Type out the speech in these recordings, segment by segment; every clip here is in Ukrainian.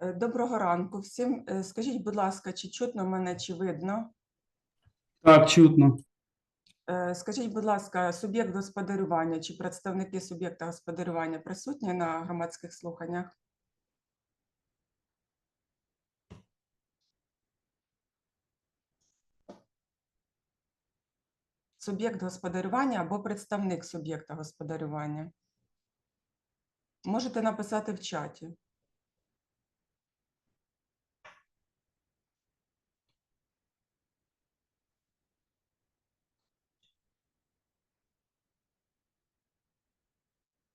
Е, Доброго ранку всім. Е, Скажіть, будь ласка, чи чутно мене, чи видно? Так, чутно. Е, Скажіть, будь ласка, суб'єкт господарювання чи представники суб'єкта господарювання присутні на громадських слуханнях? Суб'єкт господарювання або представник суб'єкта господарювання. Можете написати в чаті.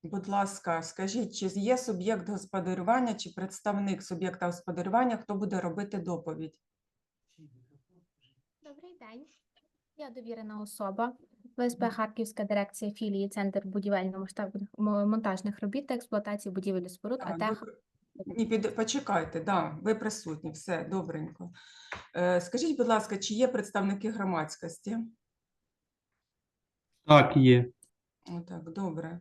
Будь ласка, скажіть, чи є суб'єкт господарювання чи представник суб'єкта господарювання, хто буде робити доповідь? Добрий день. Я довірена особа. ВСП Харківська дирекція філії Центр будівельно-масштабних мо- монтажних робіт та експлуатації будівель і споруд, А, а тех. Ні, під... почекайте, да, ви присутні, все, добренько. Е, скажіть, будь ласка, чи є представники громадськості? Так, є. Так, добре.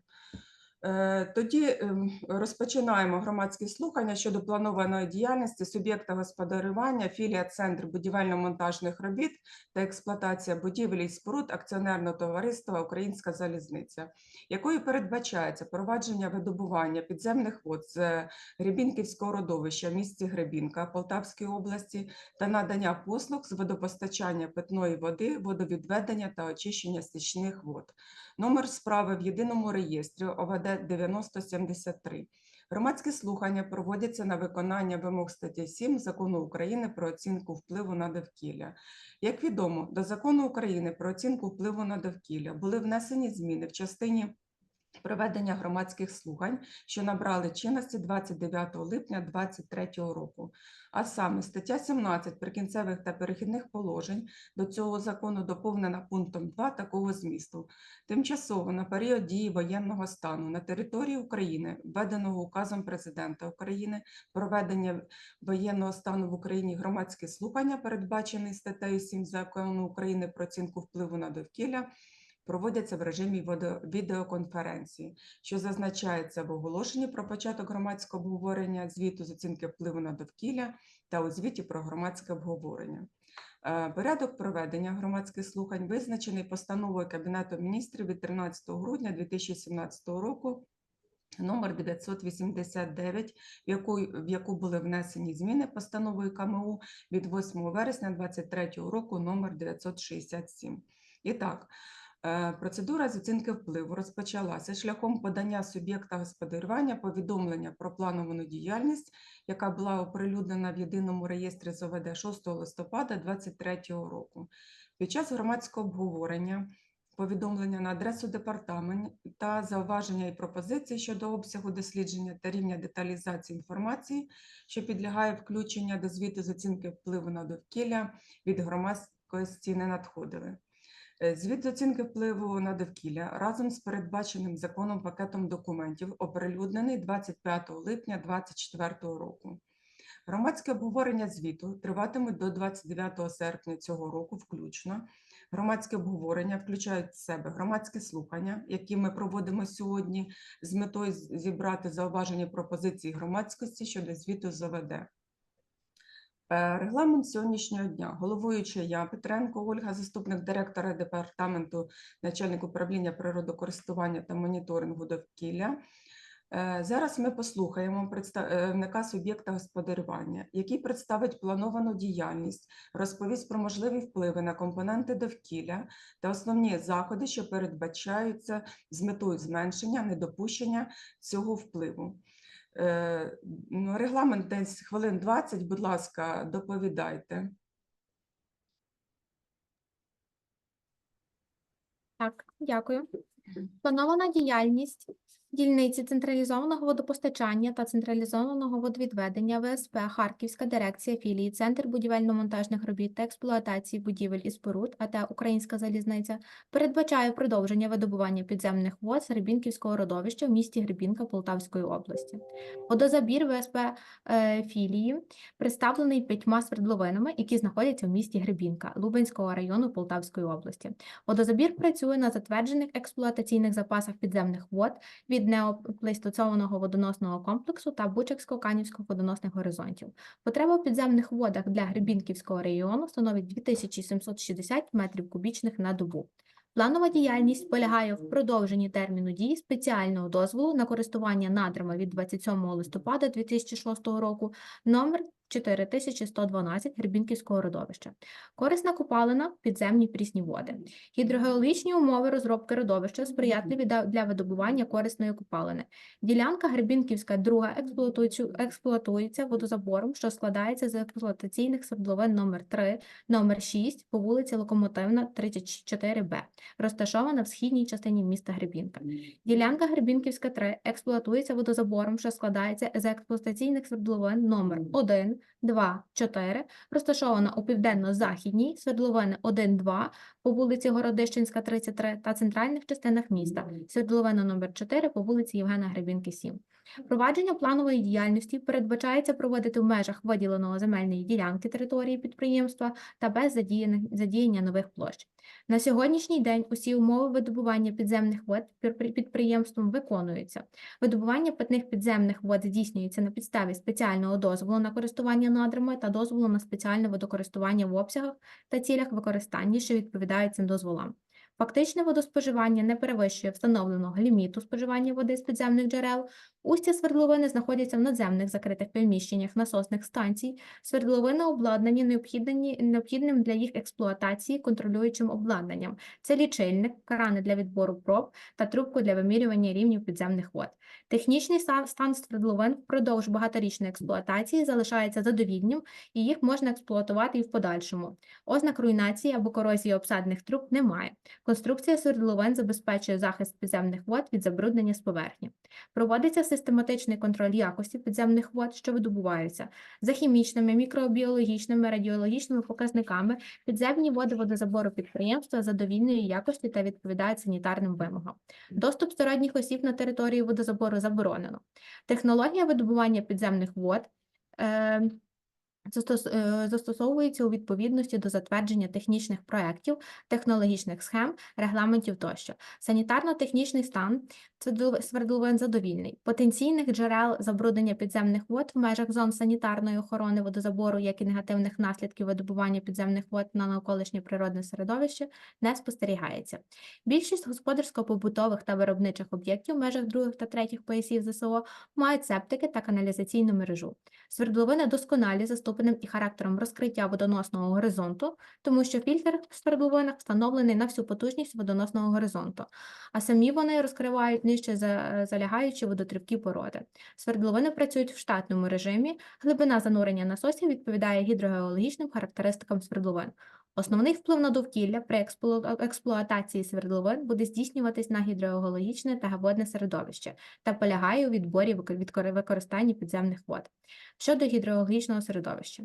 Е, Тоді ем, розпочинаємо громадські слухання щодо планованої діяльності суб'єкта господарювання, філія Центр будівельно-монтажних робіт та експлуатація будівель і споруд акціонерного товариства Українська залізниця, якою передбачається провадження видобування підземних вод з Гребінківського родовища в місті Гребінка Полтавської області та надання послуг з водопостачання питної води, водовідведення та очищення стічних вод. Номер справи в єдиному реєстрі ОВД 9073. Громадські слухання проводяться на виконання вимог статті 7 Закону України про оцінку впливу на довкілля. Як відомо, до Закону України про оцінку впливу на довкілля були внесені зміни в частині проведення громадських слухань, що набрали чинності 29 липня 2023 року. А саме стаття 17 прикінцевих та перехідних положень до цього закону доповнена пунктом 2 такого змісту. Тимчасово на період дії воєнного стану на території України, введеного указом президента України, проведення воєнного стану в Україні громадські слухання, передбачені статтею 7 закону України про оцінку впливу на довкілля, проводяться в режимі відеоконференції, що зазначається в оголошенні про початок громадського обговорення звіту з оцінки впливу на довкілля та у звіті про громадське обговорення. Е, Порядок проведення громадських слухань визначений постановою Кабінету міністрів від 13 грудня 2017 року номер 989, в яку, в яку були внесені зміни постановою КМУ від 8 вересня 2023 року номер 967. І так, процедура з оцінки впливу розпочалася шляхом подання суб'єкта господарювання повідомлення про плановану діяльність, яка була оприлюднена в єдиному реєстрі з ОВД 6 листопада 2023 року. Під час громадського обговорення повідомлення на адресу департамента, зауваження і пропозиції щодо обсягу дослідження та рівня деталізації інформації, що підлягає включення до звіту з оцінки впливу на довкілля від громадськості не надходили. Е, Звіт з оцінки впливу на довкілля разом з передбаченим законом пакетом документів оприлюднений 25 липня 2024 року. Громадське обговорення звіту триватиме до 29 серпня цього року включно. Громадське обговорення включають в себе громадські слухання, які ми проводимо сьогодні з метою зібрати зауваження пропозиції громадськості щодо звіту з ОВД. Е, Регламент сьогоднішнього дня. Головуюча я Петренко Ольга, заступник директора департаменту, начальник управління природокористування та моніторингу довкілля. Е, Зараз ми послухаємо представника суб'єкта господарювання, який представить плановану діяльність, розповість про можливі впливи на компоненти довкілля та основні заходи, що передбачаються з метою зменшення недопущення цього впливу. Е, ну, Регламент десь хвилин 20, будь ласка, доповідайте. Так, дякую. Планована діяльність дільниці централізованого водопостачання та централізованого водовідведення ВСП Харківська дирекція філії Центр будівельно-монтажних робіт та експлуатації будівель і споруд, АТ Українська залізниця, передбачає продовження видобування підземних вод з Гребінківського родовища в місті Гребінка Полтавської області. Водозабір ВСП е, філії представлений п'ятьма свердловинами, які знаходяться в місті Гребінка Лубенського району Полтавської області. Водозабір працює на затверджених експлуатаційних запасах підземних вод від від неоплейстоценового водоносного комплексу та Бучаксько-Канівського водоносних горизонтів. Потреба в підземних водах для Гребінківського регіону становить 2760 метрів кубічних на добу. Планова діяльність полягає в продовженні терміну дії спеціального дозволу на користування надрами від 27 листопада 2006 року номер 4112 Гребінківського родовища. Корисна купалина – підземні прісні води. Гідрогеологічні умови розробки родовища сприятливі для видобування корисної купалини. Ділянка Гребінківська друга експлуатується водозабором, що складається з експлуатаційних свердловин номер 3, номер 6 по вулиці Локомотивна, 34Б, розташована в східній частині міста Гребінка. Ділянка Гребінківська 3 експлуатується водозабором, що складається з експлуатаційних свердловин номер 1, 2, 4, розташована у південно-західній свердловини 1, 2 по вулиці Городищенська, 33 та центральних частинах міста, свердловина номер 4 по вулиці Євгена Гребінки, 7. Провадження планової діяльності передбачається проводити в межах виділеного земельної ділянки території підприємства та без задіяння нових площ. На сьогоднішній день усі умови видобування підземних вод підприємством виконуються. Видобування питних підземних вод здійснюється на підставі спеціального дозволу на користування надрами та дозволу на спеціальне водокористування в обсягах та цілях використання, що відповідають цим дозволам. Фактичне водоспоживання не перевищує встановленого ліміту споживання води з підземних джерел. Устя свердловини знаходяться в надземних закритих приміщеннях насосних станцій. Свердловини обладнані необхідним для їх експлуатації контролюючим обладнанням. Це лічильник, крани для відбору проб та трубку для вимірювання рівнів підземних вод. Технічний стан свердловин впродовж багаторічної експлуатації залишається задовільним, і їх можна експлуатувати і в подальшому. Ознак руйнації або корозії обсадних труб немає. Конструкція свердловин забезпечує захист підземних вод від забруднення з поверхні. Проводиться систематичний контроль якості підземних вод, що видобуваються. За хімічними, мікробіологічними, радіологічними показниками підземні води водозабору підприємства задовільної якості та відповідають санітарним вимогам. Доступ сторонніх осіб на території водозабору заборонено. Технологія видобування підземних вод е, застосовується у відповідності до затвердження технічних проєктів, технологічних схем, регламентів тощо. Санітарно-технічний стан свердловин задовільний. Потенційних джерел забруднення підземних вод в межах зон санітарної охорони водозабору, як і негативних наслідків видобування підземних вод на навколишнє природне середовище, не спостерігається. Більшість господарсько-побутових та виробничих об'єктів в межах других та третіх поясів ЗСО мають септики та каналізаційну мережу. Свердловини досконалі за ступенем і характером розкриття водоносного горизонту, тому що фільтр в свердловинах встановлений на всю потужність водоносного горизонту, а самі вони розкривають нижче за- залягаючі водотривкі породи. Свердловини працюють в штатному режимі, глибина занурення насосів відповідає гідрогеологічним характеристикам свердловин. Основний вплив на довкілля при експлуатації свердловин буде здійснюватись на гідрогеологічне та водне середовище та полягає у відборі використанні підземних вод. Щодо гідрогеологічного середовища.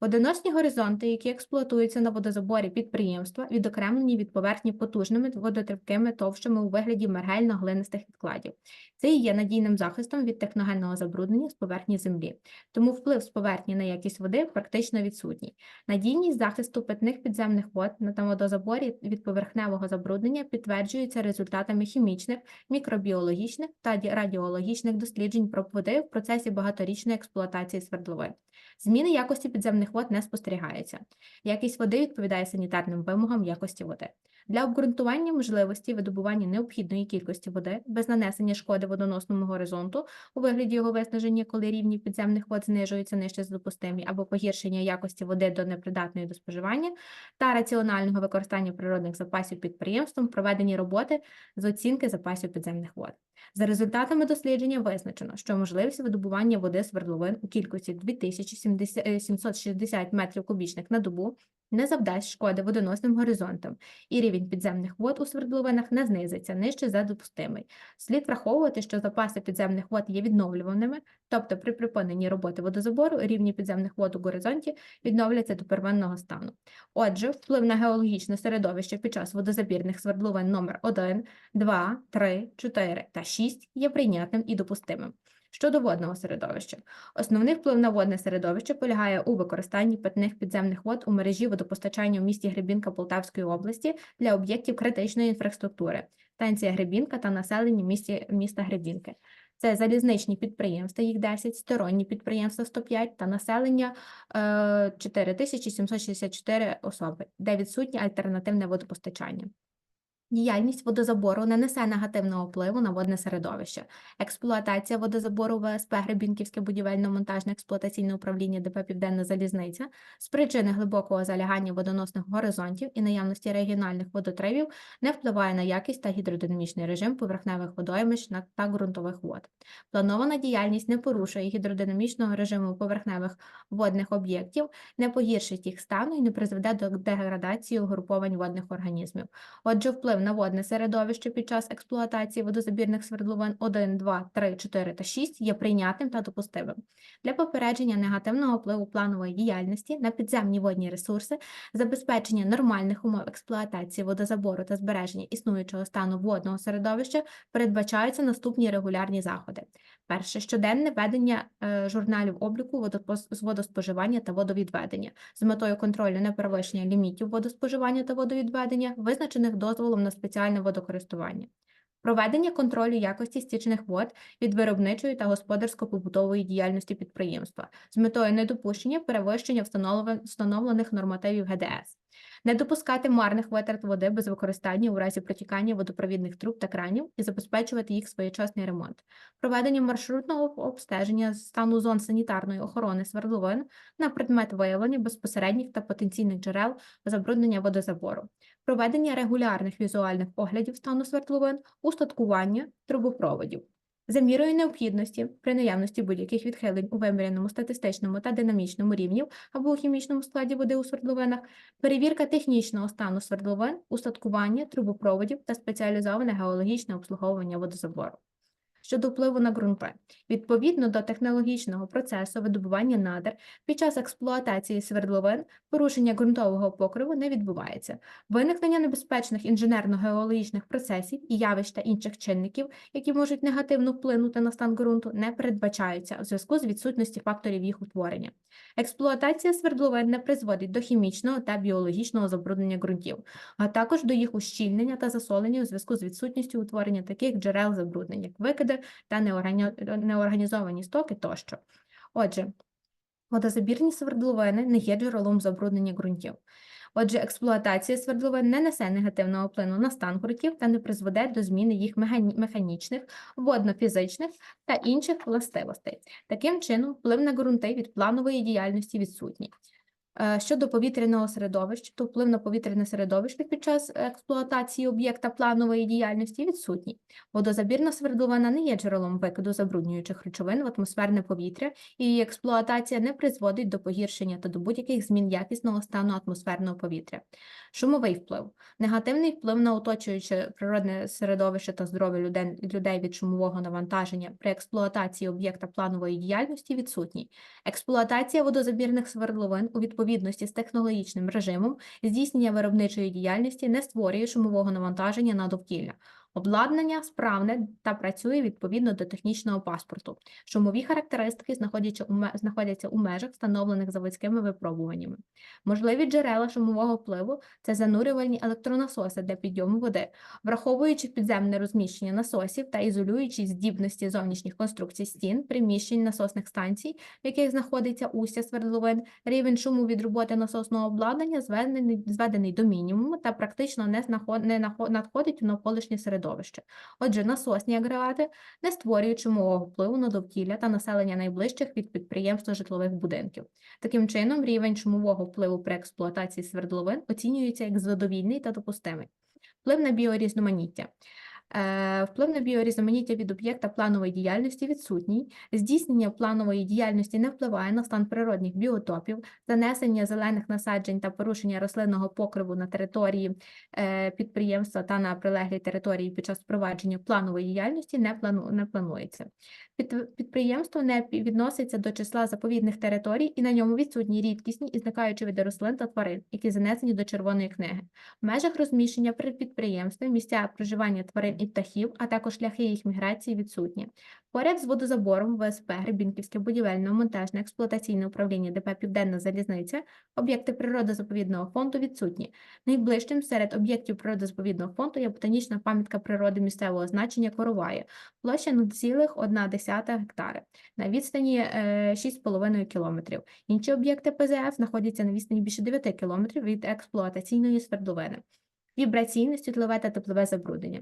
Водоносні горизонти, які експлуатуються на водозаборі підприємства, відокремлені від поверхні потужними водотривкими товщами у вигляді мергельно-глинистих відкладів. Це і є надійним захистом від техногенного забруднення з поверхні землі. Тому вплив з поверхні на якість води практично відсутній. Надійність захисту питних підземних вод на водозаборі від поверхневого забруднення підтверджується результатами хімічних, мікробіологічних та радіологічних досліджень проб води в процесі багаторічної експлуатації свердловин. Зміни якості підземних вод не спостерігаються. Якість води відповідає санітарним вимогам якості води. Для обґрунтування можливості видобування необхідної кількості води без нанесення шкоди водоносному горизонту у вигляді його виснаження, коли рівні підземних вод знижуються нижче за допустимі, або погіршення якості води до непридатної до споживання, та раціонального використання природних запасів підприємством проведені роботи з оцінки запасів підземних вод. За результатами дослідження визначено, що можливість видобування води свердловин у кількості 2760 метрів кубічних на добу не завдасть шкоди водоносним горизонтам, і рівень підземних вод у свердловинах не знизиться нижче за допустимий. Слід враховувати, що запаси підземних вод є відновлюваними, тобто при припиненні роботи водозабору рівні підземних вод у горизонті відновляться до первинного стану. Отже, вплив на геологічне середовище під час водозабірних свердловин номер 1, 2, 3, 4 та 6 є прийнятним і допустимим. Щодо водного середовища, основний вплив на водне середовище полягає у використанні питних підземних вод у мережі водопостачання в місті Гребінка Полтавської області для об'єктів критичної інфраструктури. станція Гребінка та населення місті, міста Гребінки. Це залізничні підприємства, їх 10, сторонні підприємства 105 та населення е, 4764 особи, де відсутнє альтернативне водопостачання. Діяльність водозабору не несе негативного впливу на водне середовище. Експлуатація водозабору ВСП Гребінківське будівельно-монтажне експлуатаційне управління ДП Південна Залізниця з причини глибокого залягання водоносних горизонтів і наявності регіональних водотривів не впливає на якість та гідродинамічний режим поверхневих водоймищ та ґрунтових вод. Планована діяльність не порушує гідродинамічного режиму поверхневих водних об'єктів, не погіршить їх стану і не призведе до деградації угруповань водних організмів. Отже, вплив на водне середовище під час експлуатації водозабірних свердловин 1, 2, 3, 4 та 6 є прийнятним та допустимим. Для попередження негативного впливу планової діяльності на підземні водні ресурси, забезпечення нормальних умов експлуатації водозабору та збереження існуючого стану водного середовища передбачаються наступні регулярні заходи. Перше щоденне ведення е, журналів обліку з водоспоживання та водовідведення з метою контролю неперевищення лімітів водоспоживання та водовідведення, визначених дозволом на спеціальне водокористування. Проведення контролю якості стічних вод від виробничої та господарсько-побутової діяльності підприємства з метою недопущення перевищення встановлених нормативів ГДС. Не допускати марних витрат води без використання у разі протікання водопровідних труб та кранів і забезпечувати їх своєчасний ремонт. Проведення маршрутного обстеження стану зон санітарної охорони свердловин на предмет виявлення безпосередніх та потенційних джерел забруднення водозабору. Проведення регулярних візуальних оглядів стану свердловин, устаткування трубопроводів. За мірою необхідності, при наявності будь-яких відхилень у виміряному статистичному та динамічному рівнів або у хімічному складі води у свердловинах, перевірка технічного стану свердловин, устаткування трубопроводів та спеціалізоване геологічне обслуговування водозабору. Щодо впливу на ґрунти, відповідно до технологічного процесу видобування надр під час експлуатації свердловин порушення ґрунтового покриву не відбувається. Виникнення небезпечних інженерно-геологічних процесів і явищ та інших чинників, які можуть негативно вплинути на стан ґрунту, не передбачаються у зв'язку з відсутністю факторів їх утворення. Експлуатація свердловин не призводить до хімічного та біологічного забруднення ґрунтів, а також до їх ущільнення та засолення у зв'язку з відсутністю утворення таких джерел забруднень, як викиди та неорганізовані стоки тощо. Отже, водозабірні свердловини не є джерелом забруднення ґрунтів. Отже, експлуатація свердловин не несе негативного впливу на стан ґрунтів та не призведе до зміни їх механічних, водно-фізичних та інших властивостей. Таким чином, вплив на ґрунти від планової діяльності відсутній. Е, Щодо повітряного середовища, то вплив на повітряне середовище під час експлуатації об'єкта планової діяльності відсутній. Водозабірна свердловина не є джерелом викиду забруднюючих речовин в атмосферне повітря, і її експлуатація не призводить до погіршення та до будь-яких змін якісного стану атмосферного повітря. Шумовий вплив. Негативний вплив на оточуюче природне середовище та здоров'я людей, людей від шумового навантаження при експлуатації об'єкта планової діяльності відсутній. Експлуатація водозабірних свердловин у відповідності з технологічним режимом здійснення виробничої діяльності не створює шумового навантаження на довкілля. Обладнання справне та працює відповідно до технічного паспорту. Шумові характеристики знаходяться у, межах, встановлених заводськими випробуваннями. Можливі джерела шумового впливу це занурювальні електронасоси для підйому води, враховуючи підземне розміщення насосів та ізолюючи здібності зовнішніх конструкцій стін, приміщень насосних станцій, в яких знаходиться устя свердловин, рівень шуму від роботи насосного обладнання зведений, зведений до мінімуму та практично не, надходить у навколишнє середовище. Отже, насосні агрегати не створюють шумового впливу на довкілля та населення найближчих від підприємства житлових будинків. Таким чином, рівень шумового впливу при експлуатації свердловин оцінюється як задовільний та допустимий. Вплив на біорізноманіття. Е, Вплив на біорізноманіття від об'єкта планової діяльності відсутній. Здійснення планової діяльності не впливає на стан природних біотопів, занесення зелених насаджень та порушення рослинного покриву на території е, підприємства та на прилеглій території під час впровадження планової діяльності не, плану, планується. Під, підприємство не відноситься до числа заповідних територій і на ньому відсутні рідкісні і зникаючі види рослин та тварин, які занесені до червоної книги. В межах розміщення при підприємстві місця проживання тварин і птахів, а також шляхи їх міграції відсутні. Поряд з водозабором ВСП Гребінківське будівельно-монтажне експлуатаційне управління ДП Південна Залізниця об'єкти природозаповідного фонду відсутні. Найближчим серед об'єктів природозаповідного фонду є ботанічна пам'ятка природи місцевого значення Короває, площа 0,1 гектари на відстані е, 6,5 кілометрів. Інші об'єкти ПЗФ знаходяться на відстані більше 9 кілометрів від експлуатаційної свердловини. Вібраційне, світлове та теплове забруднення.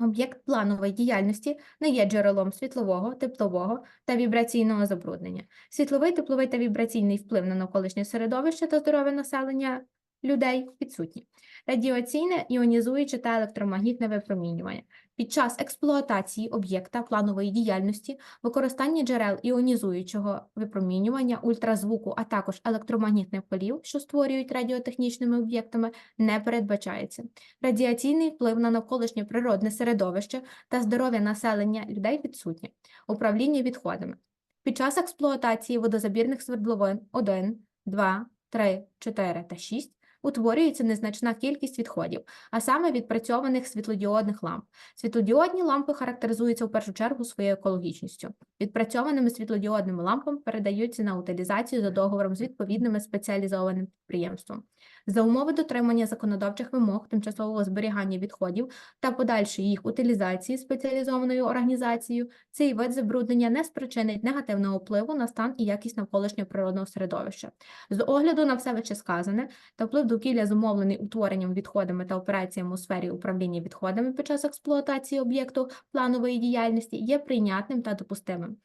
Об'єкт планової діяльності не є джерелом світлового, теплового та вібраційного забруднення. Світловий, тепловий та вібраційний вплив на навколишнє середовище та здоров'я населення людей відсутні. Радіаційне, іонізуюче та електромагнітне випромінювання. Під час експлуатації об'єкта планової діяльності використання джерел іонізуючого випромінювання, ультразвуку, а також електромагнітних полів, що створюють радіотехнічними об'єктами, не передбачається. Радіаційний вплив на навколишнє природне середовище та здоров'я населення людей відсутнє. Управління відходами. Під час експлуатації водозабірних свердловин 1, 2, 3, 4 та 6 утворюється незначна кількість відходів, а саме відпрацьованих світлодіодних ламп. Світлодіодні лампи характеризуються в першу чергу своєю екологічністю. Відпрацьованими світлодіодними лампами передаються на утилізацію за договором з відповідним спеціалізованим підприємством. За умови дотримання законодавчих вимог тимчасового зберігання відходів та подальшої їх утилізації спеціалізованою організацією, цей вид забруднення не спричинить негативного впливу на стан і якість навколишнього природного середовища. З огляду на все вищесказане та вплив довкілля зумовлений утворенням відходами та операціями у сфері управління відходами під час експлуатації об'єкту планової діяльності є прийнятним та допустимим.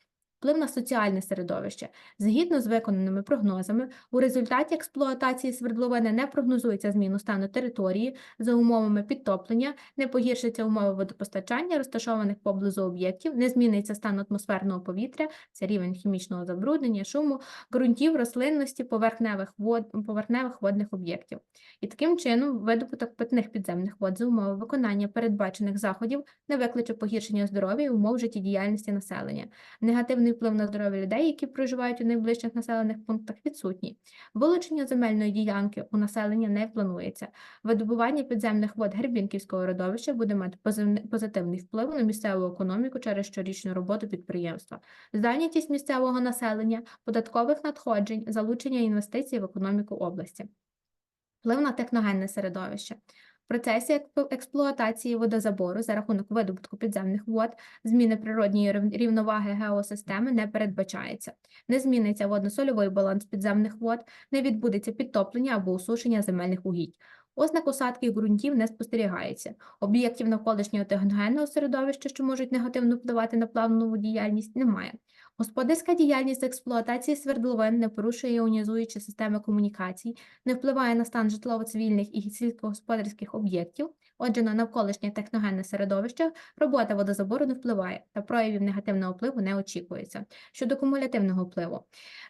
Вплив на соціальне середовище. Згідно з виконаними прогнозами, у результаті експлуатації свердловини не прогнозується зміну стану території за умовами підтоплення, не погіршаться умови водопостачання, розташованих поблизу об'єктів, не зміниться стан атмосферного повітря, це рівень хімічного забруднення, шуму, ґрунтів, рослинності, поверхневих вод, поверхневих водних об'єктів. І таким чином видобуток питних підземних вод за умови виконання передбачених заходів не викличе погіршення здоров'я і умов життєдіяльності населення. Негативний вплив на здоров'я людей, які проживають у найближчих населених пунктах, відсутній. Вилучення земельної ділянки у населення не планується. Видобування підземних вод Гербінківського родовища буде мати позитивний вплив на місцеву економіку через щорічну роботу підприємства, зайнятість місцевого населення, податкових надходжень, залучення інвестицій в економіку області. Вплив на техногенне середовище. Процесі експлуатації водозабору за рахунок видобутку підземних вод зміни природньої рівноваги геосистеми не передбачається. Не зміниться водно-сольовий баланс підземних вод, не відбудеться підтоплення або усушення земельних угідь. Ознак осадки ґрунтів не спостерігається. Об'єктів навколишнього техногенного середовища, що можуть негативно впливати на плавну діяльність, немає. Господарська діяльність експлуатації свердловин не порушує іонізуючі системи комунікацій, не впливає на стан житлово-цивільних і сільськогосподарських об'єктів, отже, на навколишнє техногенне середовище робота водозабору не впливає та проявів негативного впливу не очікується. Щодо кумулятивного впливу.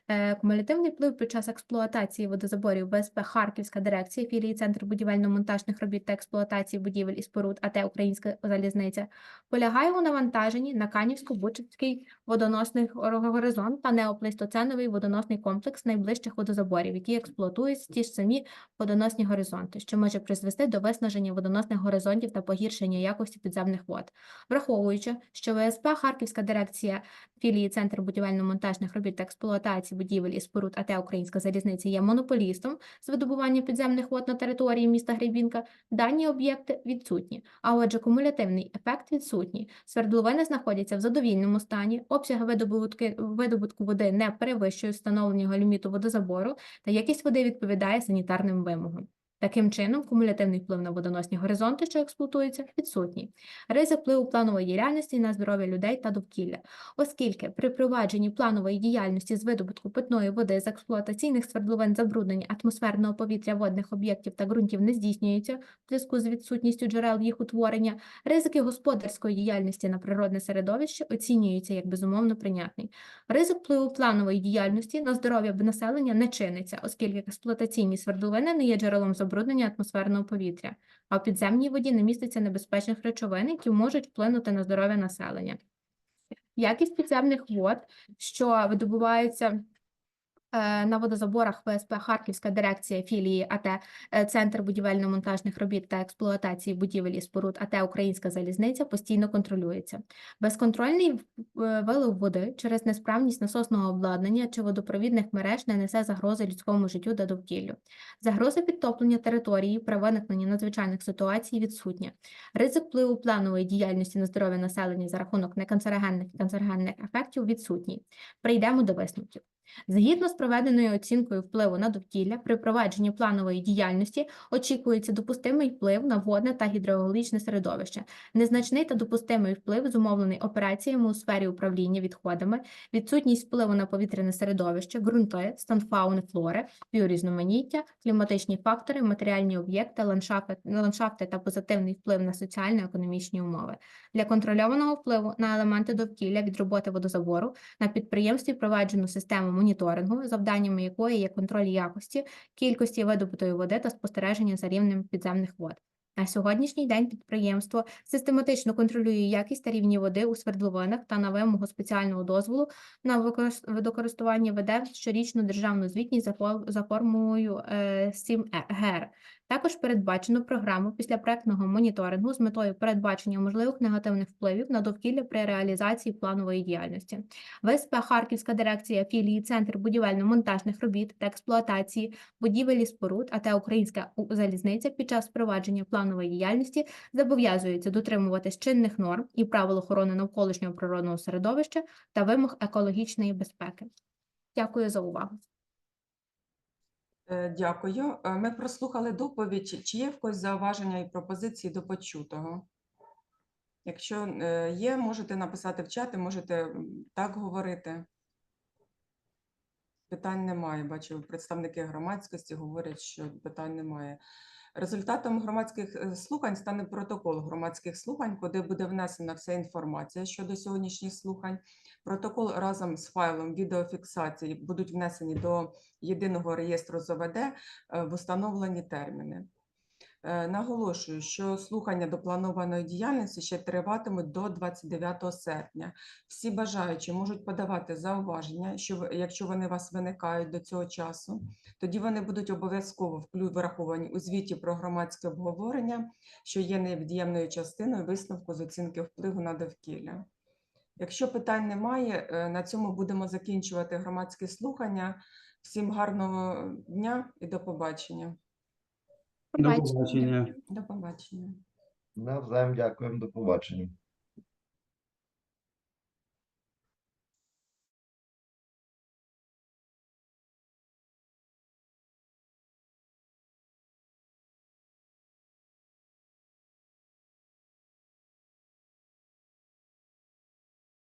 Е, Кумулятивний вплив під час експлуатації водозаборів ВСП Харківська дирекція філії Центр будівельно-монтажних робіт та експлуатації будівель і споруд АТ Українська залізниця полягає у навантаженні на Канівсько-Бучицький водоносний горизонт та неоплейстоценовий водоносний комплекс найближчих водозаборів, які експлуатують ті ж самі водоносні горизонти, що може призвести до виснаження водоносних горизонтів та погіршення якості підземних вод. Враховуючи, що ВСП Харківська дирекція філії Центр будівельно-монтажних робіт та експлуатації будівель і споруд АТ Українська залізниця є монополістом з видобування підземних вод на території міста Гребінка, дані об'єкти відсутні, а отже, кумулятивний ефект відсутній. Свердловини знаходяться в задовільному стані, обсяги видобутки, видобутку води не перевищують встановленого ліміту водозабору, та якість води відповідає санітарним вимогам. Таким чином, кумулятивний вплив на водоносні горизонти, що експлуатуються, відсутній. Ризик впливу планової діяльності на здоров'я людей та довкілля, оскільки при провадженні планової діяльності з видобутку питної води з експлуатаційних свердловин забруднення атмосферного повітря водних об'єктів та ґрунтів не здійснюється в зв'язку з відсутністю джерел їх утворення, ризики господарської діяльності на природне середовище оцінюються як безумовно прийнятний. Ризик впливу планової діяльності на здоров'я населення не чиниться, оскільки експлуатаційні свердловини не є джерелом забруднення атмосферного повітря, а в підземній воді не міститься небезпечних речовин, які можуть вплинути на здоров'я населення. Якість підземних вод, що видобуваються е, на водозаборах ВСП Харківська дирекція філії АТ е, Центр будівельно-монтажних робіт та експлуатації будівель і споруд АТ Українська залізниця постійно контролюється. Безконтрольний е, вилив води через несправність насосного обладнання чи водопровідних мереж не несе загрози людському життю та довкіллю. Загроза підтоплення території при виникненні надзвичайних ситуацій відсутня. Ризик впливу планової діяльності на здоров'я населення за рахунок неканцерогенних і канцерогенних ефектів відсутній. Прийдемо до висновків. Згідно з проведеною оцінкою впливу на довкілля, при провадженні планової діяльності очікується допустимий вплив на водне та гідрологічне середовище, незначний та допустимий вплив, зумовлений операціями у сфері управління відходами, відсутність впливу на повітряне середовище, ґрунти, стан фауни, флори, біорізноманіття, кліматичні фактори, матеріальні об'єкти, ландшафти, ландшафти та позитивний вплив на соціально-економічні умови. Для контрольованого впливу на елементи довкілля від роботи водозабору на підприємстві впроваджено систему моніторингу, завданнями якої є контроль якості, кількості видобутої води та спостереження за рівнем підземних вод. На сьогоднішній день підприємство систематично контролює якість та рівні води у свердловинах та на вимогу спеціального дозволу на водокористування веде щорічну державну звітність за формою за формулою е, 7 ГЕР. Також передбачено програму післяпроектного моніторингу з метою передбачення можливих негативних впливів на довкілля при реалізації планової діяльності. ВСП Харківська дирекція філії Центр будівельно-монтажних робіт та експлуатації будівель споруд, а та Українська залізниця під час впровадження планової діяльності зобов'язується дотримуватись чинних норм і правил охорони навколишнього природного середовища та вимог екологічної безпеки. Дякую за увагу. Е, Дякую. Е, Ми прослухали доповідь. Чи- є в когось зауваження і пропозиції до почутого? Якщо е, є, можете написати в чат, і можете так говорити. Питань немає. Бачу, представники громадськості говорять, що питань немає. Результатом громадських е, слухань стане протокол громадських слухань, куди буде внесена вся інформація щодо сьогоднішніх слухань. Протокол разом з файлом відеофіксації будуть внесені до єдиного реєстру ЗВД е, в установлені терміни. Е, Наголошую, що слухання до планованої діяльності ще триватимуть до 29 серпня. Всі бажаючі можуть подавати зауваження, що якщо вони вас виникають до цього часу, тоді вони будуть обов'язково враховані у звіті про громадське обговорення, що є невід'ємною частиною висновку з оцінки впливу на довкілля. Якщо питань немає, е, на цьому будемо закінчувати громадські слухання. Всім гарного дня і до побачення. До Побачення. побачення. До побачення. Навзаєм дякуємо, до побачення.